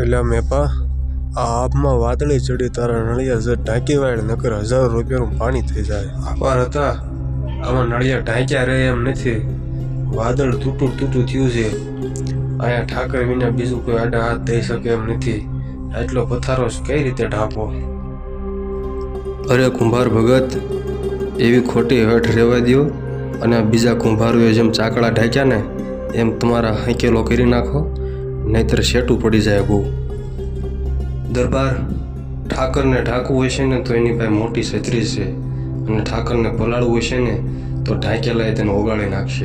એટલે મેપા આ આપમાં વાદળી ચડી તારા નળિયા જે ઢાંકી વાળ નકર હજારો રૂપિયાનું પાણી થઈ જાય. આપાર હતા, આમાં નળિયા ઢાંક્યા રહે એમ નથી. વાદળ તૂટું તૂટું થયું છે. અહીંયા ઠાકર વિના બીજું કોઈ આડા હાથ દઈ શકે એમ નથી. એટલો પથારો કઈ રીતે ઢાંપો અરે કુંભાર ભગત, એવી ખોટી હેઠ રહેવા દ્યો અને બીજા કુંભારોએ જેમ ચાકડા ઢાંક્યા ને, એમ તમારા હંકેલો કરી નાખો. નહીતર શેટું પડી જાય બહુ. દરબાર ઠાકરને ઢાંકવું હશે ને તો એની પાસે મોટી છત્રી છે અને ઠાકરને પલાળવું હશે ને તો ઢાંકેલાએ તેને ઓગાળી નાખશે.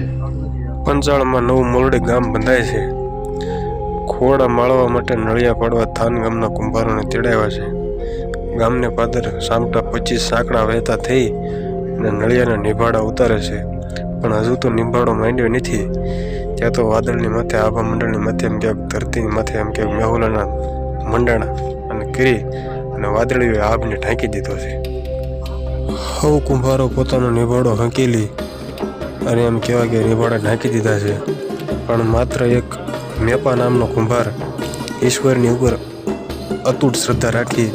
પંચાળમાં નવું મોરડી ગામ બંધાય છે. ખોડા માળવા માટે નળિયા પાડવા થાન ગામના કુંભારોને તેડાવ્યા છે. ગામને પાદર સામટા પચીસ સાંકડા વહેતા થઈ અને નળિયાના નિભાડા ઉતારે છે. પણ હજુ તો નિભાડો માંડ્યો નથી. ત્યાં તો વાદળની માથે, આભા મંડળની માથે એમ ક્યાંક ધરતીની માથે એમ ક્યાંક મેહુલાના મંડાણા અને કરી અને વાદળીઓએ આભને ઢાંકી દીધો છે. હવ કુંભારો પોતાનો નિભાડો હંકેલી અને એમ કહેવાય કે નિભાડા ઢાંકી દીધા છે. પણ માત્ર એક મેપા નામનો કુંભાર ઈશ્વરની ઉપર અતૂટ શ્રદ્ધા રાખી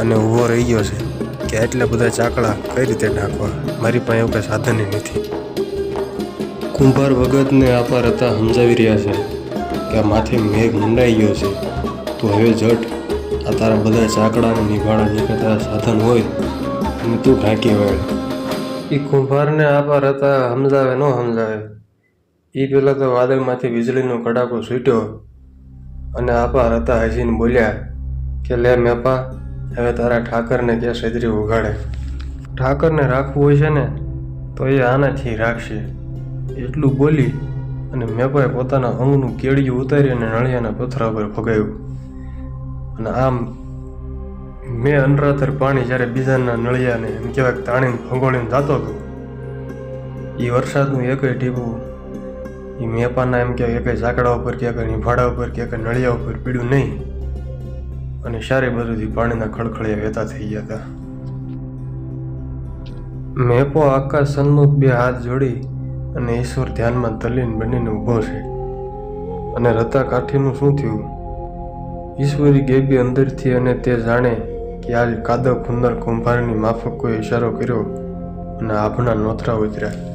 અને ઊભો રહી ગયો છે કે આટલા બધા ચાકડા કઈ રીતે ઢાંકવા? મારી પાસે એવું કંઈ સાધન નથી. કુંભાર ભગતને આપાર હતા સમજાવી રહ્યા છે કે આ માથે મેઘ મંડાઈ ગયો છે. તો હવે જટ આ તારા બધા ચાકડાને નિભાડા જે તારા સાધન હોય અને તું ઢાંકી વળ એ કુંભારને આભાર હતા સમજાવે ન સમજાવે. એ પહેલાં તો વાદળમાંથી વીજળીનો કડાકો છૂટ્યો અને આભાર હતા હસીને બોલ્યા કે લે મેપા, હવે તારા ઠાકરને કે સદરી ઉગાડે ઠાકરને રાખવું હોય છે ને, તો એ આનાથી રાખશે. એટલું બોલી અને મેપાએ પોતાના અંગનું કેળિયું ઉતારી અને નળિયાના પથરા ઉપર ફગાવ્યું અને આમ મેં અનરાતર પાણી જ્યારે બીજાના નળિયાને એમ કહેવાય તાણીને ફંગોળીને જતો હતો એ વરસાદનું એકય ટીપું એ મેપાના એમ કહેવાય એકય ઝાકડા ઉપર કે એકય નિભાડા ઉપર કે એકય નળિયા ઉપર પીડ્યું નહીં. અને સારે બાજુથી પાણીના ખળખળિયા વહેતા થઈ ગયા હતા. મેપો આકાશ સન્મુખ બે હાથ જોડી અને ઈશ્વર ધ્યાનમાં તલીન બનીને ઊભો છે. અને રતા કાઠીનું શું થયું? ઈશ્વરી ગેબી અંદરથી અને તે જાણે કે આ કાદવ ખુંદર કુંભારની માફક કોઈ ઇશારો કર્યો અને આભના નોતરા ઉતર્યા.